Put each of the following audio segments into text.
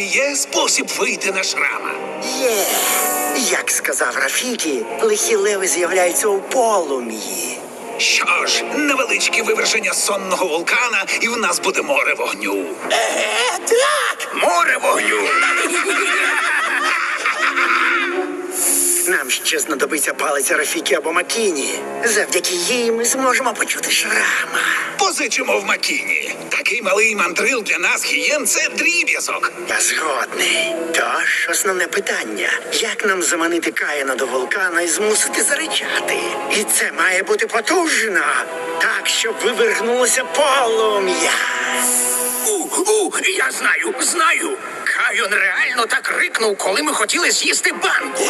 таки є спосіб вийти на шрама. Є. Як сказав Рафікі, лихі леви з'являються у полум'ї. Що ж, невеличке виверження сонного вулкана, і в нас буде море вогню. Е, так! Море вогню! Нам ще знадобиться палиця Рафікі або Макіні. Завдяки їй ми зможемо почути шрама. Позичимо в Макіні. Такий малий мандрил для нас гієн це дріб'язок. Я згодний. Тож основне питання: як нам заманити Каїна до вулкана і змусити заричати? І це має бути потужно, так, щоб вивернулося полум'я. У, у, я знаю, знаю. Кайон реально так рикнув, коли ми хотіли з'їсти банку.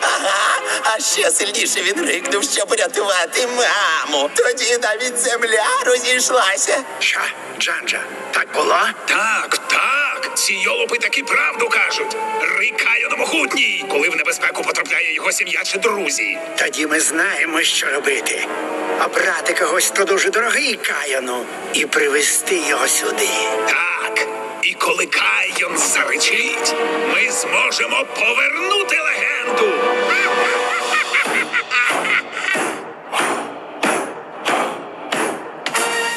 Ага, а ще сильніше він рикнув, щоб рятувати маму. Тоді навіть земля розійшлася. Що, Джанджа, так було? Так, так. Ці йолопи таки правду кажуть. Рикає домохутній, могутній, коли в небезпеку потрапляє його сім'я чи друзі. Тоді ми знаємо, що робити. Обрати когось, хто дуже дорогий Каяну, і привезти його сюди. Так. І коли Кайон заречить, ми зможемо повернути легенду.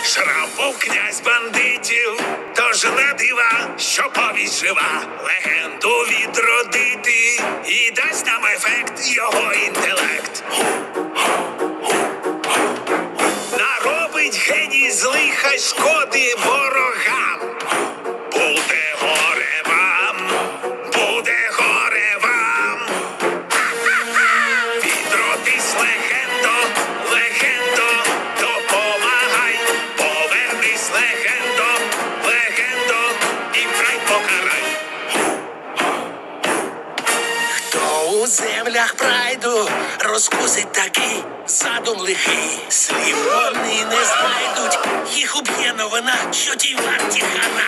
Шрам князь бандитів, тож не дива, що повість жива, легенду відродити і дасть нам ефект його інтелект. У землях прайду розкусить такий задум лихий. Слів вони не знайдуть, їх уб'є новина, що тій варті хана.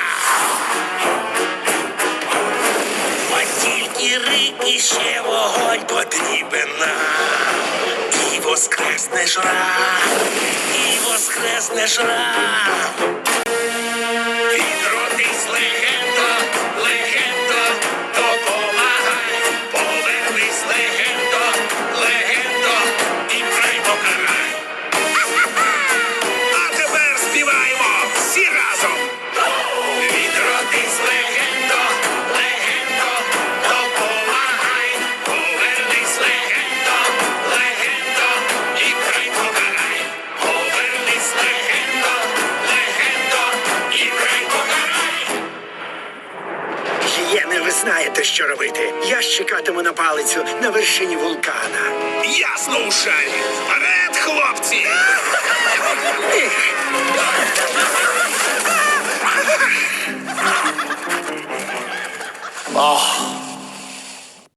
От тільки рик і ще вогонь потрібен нам. І воскресне шрам, і воскресне шрам. Гієни, ви знаєте, що робити. Я ж чекатиму на палицю на вершині вулкана. Ясно у шарі. Вперед, хлопці! Ох,